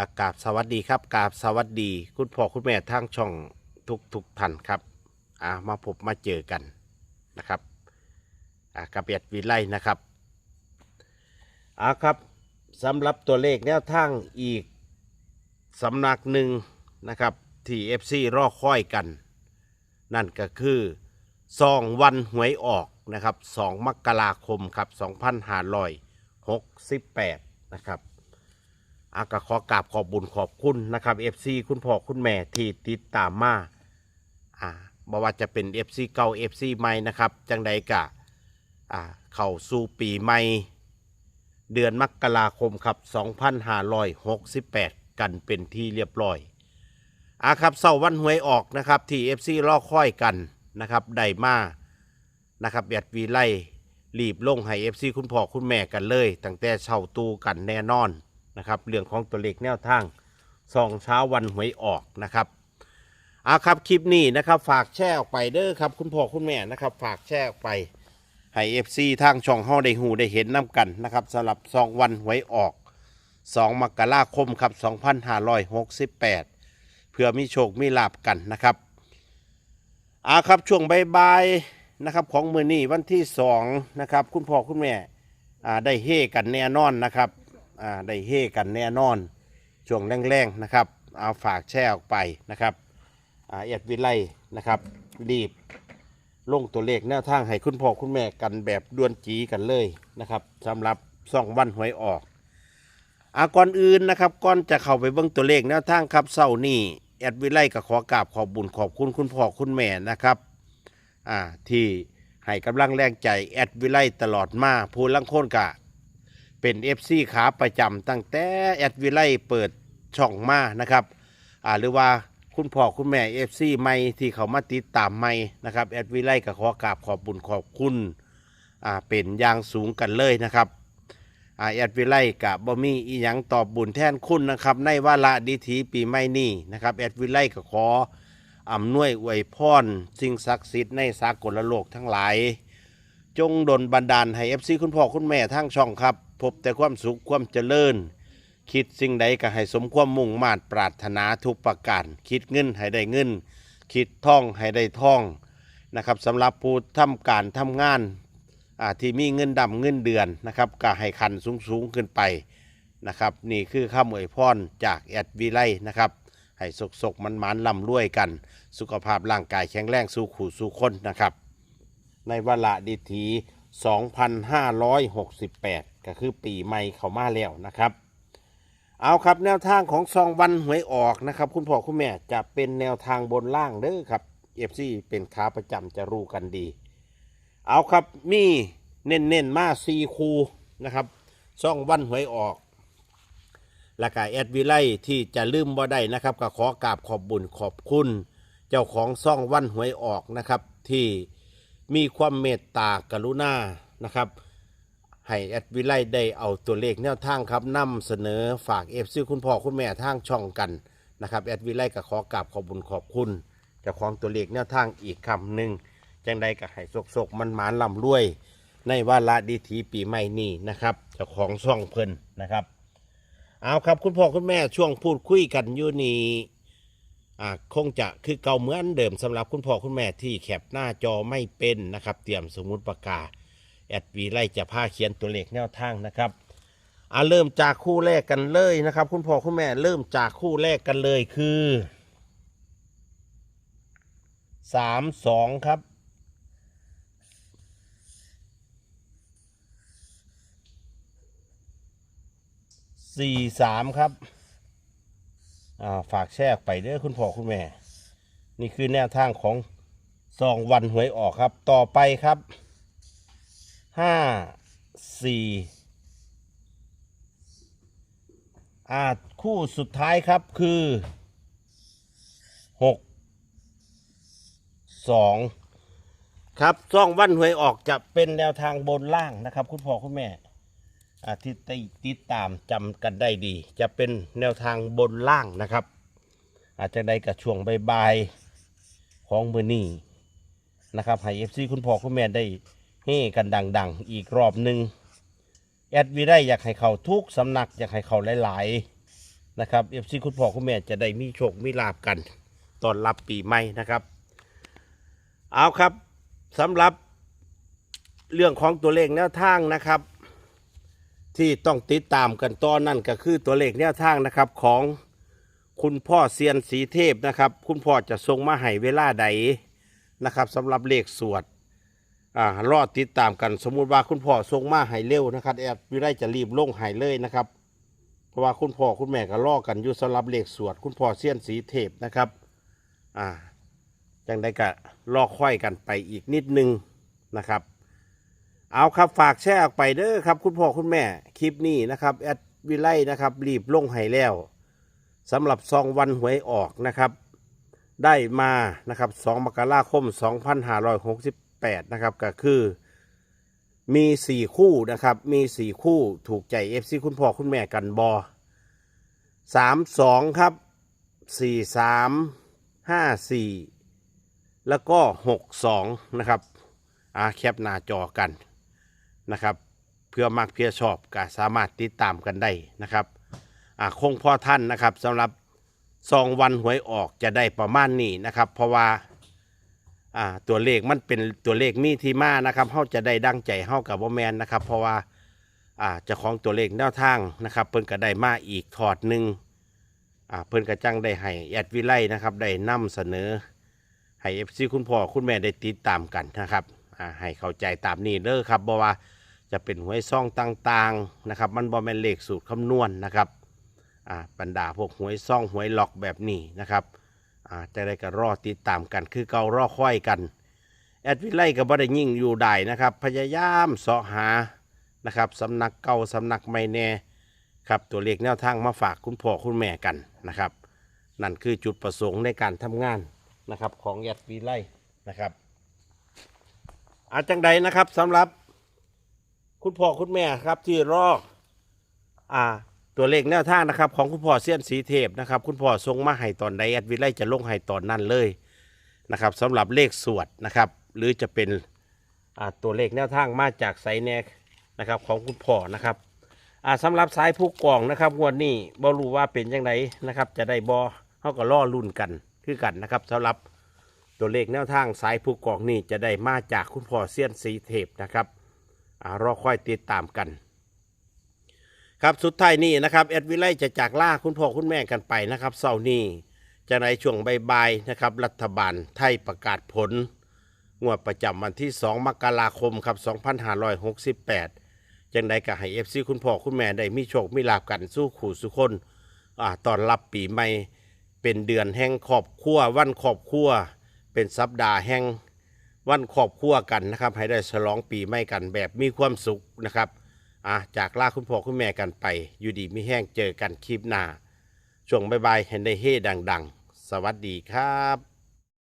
อากาศสวัสดีครับกาบสวัสดีคุณพ่อคุณแม่ทางช่องทุกทุกท่านครับอ่ามาพบมาเจอกันนะครับอ่ากับเบียดวิไลนะครับอ่าครับสำหรับตัวเลขแนวทางอีกสำนักหนึ่งนะครับที่ FC รอค่อยกัน นั่นก็คือซองวันหวยออกนะครับ 2 มกราคมครับ 2568 นะครับ อากขอกราบขอบบุญขอบคุณนะครับ FC คุณพ่อคุณแม่ที่ติดตามมาอ่าบ่ว่าจะเป็น FC เก่า FC ใหม่นะครับ จังใดกะอ่าเข้าสู่ปีใหม่ เดือนมกราคมครับ2568 กันเป็นที่เรียบร้อยอาครับเสาร์วันหวยออกนะครับที่ FC รอค่อยกันนะครับได้มานะครับเบียดวีไล่รีบลงให้ FC คุณพ่อคุณแม่กันเลย ตั้งแต่เช่าตูกันแน่นอน นะครับเรื่องของตัวเลขแนวทางซองเช้าวันหวยออกนะครับเอาครับคลิปนี้นะครับฝากแชร์ออกไปเด้อครับคุณพ่อคุณแม่นะครับฝากแชร์ออกไปให้เอฟซีทางช่องห้อได้หูได้เห็นน้ำกันนะครับสำหรับซองวันหวยออก 2 มกราคมครับ 2568 เพื่อมีโชคมีลาบกันนะครับเอาครับช่วงบายๆนะครับของมือนี้วันที่2นะครับคุณพ่อคุณแม่อาได้เฮกันแน่นอนนะครับ อ่าได้เฮกันแน่นอน ช่วงแรงๆนะครับ เอาฝากแช่ออกไปนะครับอ่าเอ็ดวิไลนะครับ รีบลงตัวเลขแนวทางให้คุณพ่อคุณแม่กันแบบด่วนจีกันเลยนะครับสำหรับซ่องวันหวยออกอาก่อนอื่นนะครับก่อนจะเข้าไปเบิ่งตัวเลขแนวทางครับเศร้านี่แอดวิไลก็ขอกราบขอบบุญขอบคุณคุณพ่อคุณแม่นะครับอ่าที่ให้กำลังแรงใจแอดวิไลตลอดมาผู้ลังโคนกะ เป็น FC ขาประจำตั้งแต่แอดวิไลเปิดช่องมานะครับอ่าหรือว่าคุณพ่อคุณแม่ FC ใหม่ที่เขามาติดตามใหม่นะครับแอดวิไลก็ขอกราบขอบบุญขอบคุณอ่าเป็นอย่างสูงกันเลยนะครับอ่าแอดวิไลกับบ่มีอีหยังตอบบุญแทนคุณนะครับในวาระดีถีปีใหม่นี้นะครับแอดวิไลก็ขออำนวยอวยพรสิ่งศักดิ์สิทธิ์ในสากลโลกทั้งหลาย จงดลบันดาลให้เอฟซีคุณพ่อคุณแม่ทั้งช่องครับ พบแต่ความสุขความเจริญ คิดสิ่งใดก็ให้สมความมุ่งมา่ปรารถนาทุกประการ คิดเงินให้ได้เงิน คิดท่องให้ได้ท่องนะครับสำหรับผู้ทำการทำงานที่มีเงินดำเงินเดือนนะครับก็ให้คันสูงสูงขึ้นไปนะครับนี่คือข้ามอวยพรจากแอดวีไลนะครับให้สกสกมันมันลำรวยกัน สุขภาพร่างกายแข็งแรงสู้ขู่สู้คนนะครับ ในวาระดิถี 2568 ก็คือปีใหม่เข้ามาแล้วนะครับ เอาครับแนวทางของซองวันหวยออกนะครับ คุณพ่อคุณแม่จะเป็นแนวทางบนล่างเด้อครับเอฟซีเป็นขาประจำจะรู้กันดี เอาครับมีเน้นเน้นๆมาซีคูนะครับซองวันหวยออกและก็แอดวิไลที่จะลืมบ่ได้นะครับ ก็ขอกราบขอบบุญขอบคุณ เจ้าของซ่องวันหวยออกนะครับ ที่มีความเมตตากรุณานะครับ ให้แอดวิไลได้เอาตัวเลขแนวทางครับนำเสนอฝากเอฟซีคุณพ่อคุณแม่ทางช่องกันนะครับแอดวิไลก็ขอกราบขอบบุญขอบคุณเจ้าของตัวเลขแนวทางอีกคำหนึ่งจังใดก็ให้สกๆมันหมานลำรวย ในวาระดีทีปีใหม่นี้นะครับเจ้าของช่องเพิ่นนะครับ เอาครับคุณพ่อคุณแม่ช่วงพูดคุยกันอยู่นี่อ่าคงจะคือเก่าเหมือนเดิมสำหรับคุณพ่อคุณแม่ที่แคปหน้าจอไม่เป็นนะครับ เตรียมสมุดปากกา แอดวีไล่จะพาเขียนตัวเลขแนวทางนะครับอ่าเริ่มจากคู่แรกกันเลยนะครับ คุณพ่อคุณแม่เริ่มจากคู่แรกกันเลยคือสามสองครับสี่สามครับอ่าฝากแชร์ออกไปเด้อคุณพ่อคุณแม่ นี่คือแนวทางของซองวันหวยออกครับ ต่อไปครับ ห้าสี่อาคู่สุดท้ายครับคือหกสองครับซองวันหวยออกจะเป็นแนวทางบนล่างนะครับ คุณพ่อคุณแม่ที่ติติดตามจำกันได้ดี จะเป็นแนวทางบนล่างนะครับ อาจจะได้กับช่วงบายๆของมือนี้นะครับให้เอฟซีคุณพ่อคุณแม่ได้ เฮ่กันดัง ๆ อีกรอบหนึ่งแอดวีได้อยากให้เขาทุกสำนักอยากให้เขาหลายๆนะครับเอฟซีคุณพ่อคุณแม่จะได้มีโชคมีลาบกันตอนรับปีใหม่นะครับ เอาครับสำหรับเรื่องของตัวเลขแนวทางนะครับ ที่ต้องติดตามกันตอนนั่นก็คือตัวเลขแนวทางนะครับของคุณพ่อเซียนสีเทพนะครับ คุณพ่อจะทรงมาให้เวลาใดนะครับสำหรับเลขสวด อ่ารอติดตามกันสมมุติว่าคุณพ่อทรงมาให้เร็วนะครับแอดวิไลจะรีบลงให้เลยนะครับ เพราะว่าคุณพ่อคุณแม่ก็รอกันอยู่สำหรับเลขสวด คุณพ่อเซียนสีเทพนะครับอ่าจังได้ก็รอค่อยกันไปอีกนิดนึงนะครับ เอาครับฝากแชร์ออกไปเด้อครับคุณพ่อคุณแม่คลิปนี้นะครับแอดวิไลนะครับรีบลงให้แล้วสำหรับซองวันหวยออกนะครับ ได้มานะครับ 2 มกราคม 2568 นะครับ ก็คือมี 4 คู่นะครับ มี 4 คู่ถูกใจ FC คุณพ่อคุณแม่กันบอ3 2 ครับ 4 3 5 4 แล้วก็ 6 2 นะครับอาแคปหน้าจอกันนะครับ เพื่อมักเพื่อชอบก็สามารถติดตามกันได้นะครับอ่าคงพ่อท่านนะครับสำหรับซองวันหวยออกจะได้ประมาณนี้นะครับ เพราะว่า อ่าตัวเลขมันเป็นตัวเลขมีที่มานะครับเขาจะได้ดังใจเฮากับว่าแมนนะครับ เพราะว่าอ่าเจ้าของตัวเลขแนวทางนะครับ เพิ่นก็ได้มาอีกถอดหนึ่งอ่าเพิ่นก็จังได้ให้แอดวิไลนะครับได้นำเสนอให้เอฟซีคุณพ่อคุณแม่ได้ติดตามกันนะครับอ่าให้เข้าใจตามนี้เด้อครับบ่ว่าจะเป็นหวยซ่องต่างๆนะครับ มันบ่แม่นเลขสูตรคำนวณนะครับอ่าบรรดาพวกหวยซ่องหวยล็อกแบบนี้นะครับ อ่าจะได้ก็รอติดตามกัน คือเการอค่อยกัน แอดวิไลก็บ่ได้ยิ่งอยู่ได้นะครับ พยายามเสาะหานะครับสำนักเก่าสำนักไม่แน่ครับตัวเลขแนวทางมาฝากคุณพ่อคุณแม่กันนะครับ นั่นคือจุดประสงค์ในการทำงานนะครับของแอดวิไลนะครับอาจังใดนะครับสำหรับ คุณพ่อคุณแม่ครับที่รออ่า ตัวเลขแนวทางนะครับของคุณพ่อเซียนสีเทพนะครับคุณพ่อทรงมาให้ตอนใดแอดวิไลจะลงให้ตอนนั้นเลยนะครับสำหรับเลขสวดนะครับหรือจะเป็นอ่าตัวเลขแนวทางมาจากไซแนกนะครับของคุณพ่อนะครับอ่าสำหรับสายผู้กองนะครับงวดนี้บ่รู้ว่าเป็นยังไงนะครับจะได้บอเขาก็ล่อรุ่นกันคือกันนะครับสำหรับตัวเลขแนวทางสายผู้กองนี่จะได้มาจากคุณพ่อเซียนสีเทพนะครับอ่ารอค่อยติดตามกัน ครับสุดท้ายนี้นะครับแอดวิไลจะจากล่าคุณพ่อคุณแม่กันไปนะครับเสาร์นี้จะในช่วงบ่ายๆนะครับ รัฐบาลไทยประกาศผล งวดประจำวันที่ 2 มกราคมครับ 2568 จังใดก็ให้เอฟซีคุณพ่อคุณแม่ได้มีโชคมีลาบกันสู้ขู่สุคนอ่าตอนรับปีใหม่เป็นเดือนแห่งครอบครัววันครอบครัว เป็นสัปดาห์แห่งวันครอบครัวกันนะครับ ให้ได้ฉลองปีใหม่กันแบบมีความสุขนะครับ อะจากลาคุณพ่อคุณแม่กันไป อยู่ดีไม่แห้งเจอกันคลิปหน้า ช่วงบายๆเห็นได้เฮ่ดัง ๆ สวัสดีครับ